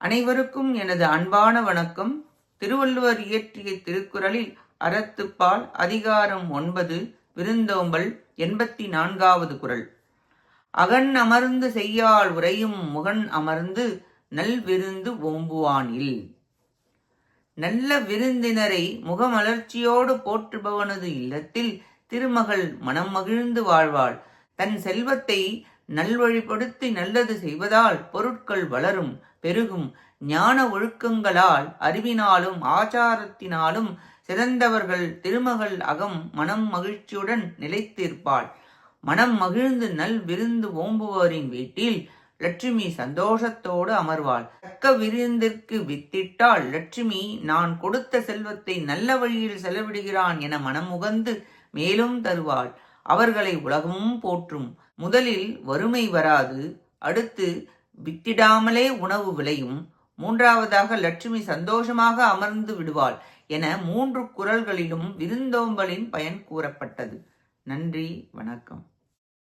அனைவருக்கும் எனது அன்பான வணக்கம். திருவள்ளுவர் இயற்றிய திருக்குறளில் அறத்துப்பால் அதிகாரம் ஒன்பது விருந்தோம்பல் எண்பத்தி நான்காவது குறள் அகன் அமர்ந்து செய்யால் உரையும் முகன் அமர்ந்து நல் விருந்து ஓம்புவானில். நல்ல விருந்தினரை முகமலர்ச்சியோடு போற்றுபவனது இல்லத்தில் திருமகள் மனம் மகிழ்ந்து வாழ்வாள். தன் செல்வத்தை நல்வழிப்படுத்தி நல்லது செய்வதால் பொருட்கள் வளரும் பெருகும். ஞான ஒழுக்கங்களால் அறிவினாலும் ஆச்சாரத்தினாலும் சிறந்தவர்கள் திருமகள் அகம் மனம் மகிழ்ச்சியுடன் நிலைத்திருப்பாள். மனம் மகிழ்ந்து நல் விருந்து ஓம்புவோரின் வீட்டில் லட்சுமி சந்தோஷத்தோடு அமர்வாள். தக்க விருந்திற்கு வித்திட்டால் லட்சுமி நான் கொடுத்த செல்வத்தை நல்ல வழியில் செலவிடுகிறான் என மனம் உகந்து மேலும் தருவாள். அவர்களை உலகமும் போற்றும். முதலில் வறுமை வராது அடுத்து வித்திடாமலே உணவு விளையும் மூன்றாவதாக லட்சுமி சந்தோஷமாக அமர்ந்து விடுவாள் என மூன்று குரல்களிலும் விருந்தோம்பலின் பயன் கூறப்பட்டது. நன்றி வணக்கம்.